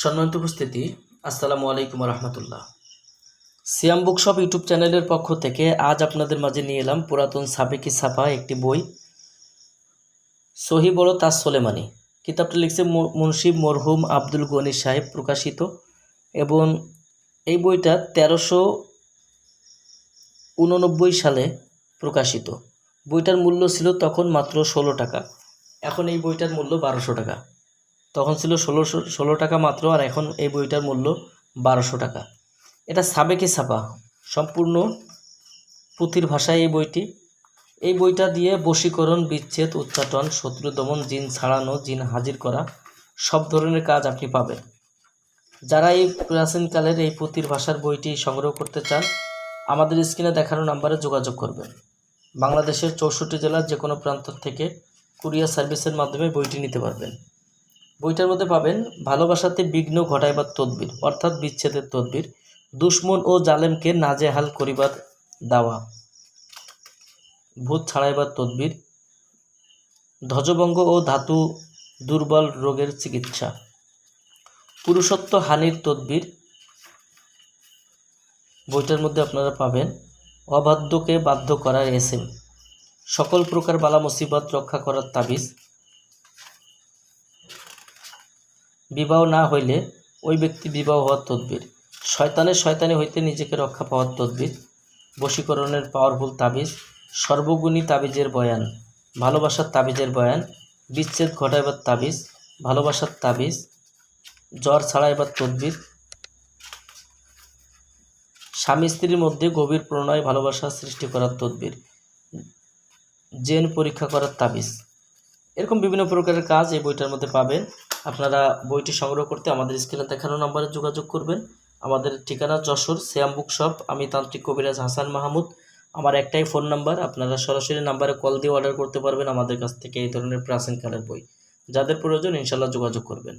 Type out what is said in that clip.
সম্মানিত উপস্থিতি, আসসালামু আলাইকুম রহমতুল্লাহ সিয়াম বুকশপ ইউটিউব চ্যানেলের পক্ষ থেকে আজ আপনাদের মাঝে নিয়ে এলাম পুরাতন সাবেকি ছাপা একটি বই, সহি বড় তাজ সোলেমানি। কিতাবটি লিখছে মুন্সি মরহুম আব্দুল গনি সাহেব প্রকাশিত এবং এই বইটা তেরোশো উননব্বই সালে প্রকাশিত। বইটার মূল্য ছিল তখন মাত্র ষোলো টাকা। এখন এই বইটার মূল্য বারোশো টাকা। তখন ছিল ষোলোশো ষোলো টাকা মাত্র আর এখন এই বইটার মূল্য বারোশো টাকা। এটা সাবেকি ছাপা। সম্পূর্ণ পুঁথির ভাষায় এই বইটি। এই বইটা দিয়ে বশীকরণ, বিচ্ছেদ, উচ্চাটন, শত্রু দমন, জিন ছাড়ানো, জিন হাজির করা, সব ধরনের কাজ আপনি পাবেন। যারা এই প্রাচীনকালের এই পুঁথির ভাষার বইটি সংগ্রহ করতে চান, আমাদের স্ক্রিনে দেখানো নাম্বারে যোগাযোগ করবেন। বাংলাদেশের চৌষট্টি জেলার যে কোনো প্রান্ত থেকে কুরিয়ার সার্ভিসের মাধ্যমে বইটি নিতে পারবেন। বইটার মধ্যে পাবেন, ভালোবাসাতে বিঘ্ন ঘটাইবার তদবির, অর্থাৎ বিচ্ছেদের তদবির, দুশ্মন ও জালেমকে নাজেহাল করিবার দাওয়া, ভূত ছাড়াইবার তদবির, ধ্বজভঙ্গ ও ধাতু দুর্বল রোগের চিকিৎসা, পুরুষত্ব হানির তদবির, বইটার মধ্যে আপনারা পাবেন, অবাধ্যকে বাধ্য করার এসএম, সকল প্রকার বালা মুসিবত রক্ষা করার তাবিজ বিবাহ না হইলে ওই ব্যক্তি বিবাহ হওয়ার তদবির। শয়তানের শয়তানি হইতে নিজেকে রক্ষা পাওয়ার তদবির, বশীকরণের পাওয়ারফুল তাবিজ, সর্বগুণী তাবিজের বয়ান, ভালোবাসার তাবিজের বয়ান, বিচ্ছেদ ঘটাইবার তাবিজ, ভালোবাসার তাবিজ, জ্বর ছাড়াইবার তদবির। স্বামী স্ত্রীর মধ্যে গভীর প্রণয় ভালোবাসা সৃষ্টি করার তদবির। জেন পরীক্ষা করার তাবিজ। এরকম বিভিন্ন প্রকারের কাজ এই বইটার মধ্যে পাবেন। আপনারা বইটি সংগ্রহ করতে আমাদের স্ক্রিনে দেখানো নম্বরে যোগাযোগ করবেন। আমাদের ঠিকানা যশোর শ্যাম বুক শপ। আমি তান্ত্রিক কবিরাজ হাসান মাহমুদ। আমার একটাই ফোন নাম্বার। আপনারা সরাসরি নাম্বারে কল দিয়ে অর্ডার করতে পারবেন আমাদের কাছ থেকে এই ধরনের প্রাচীন কালের বই। যাদের প্রয়োজন ইনশাল্লাহ যোগাযোগ করবেন।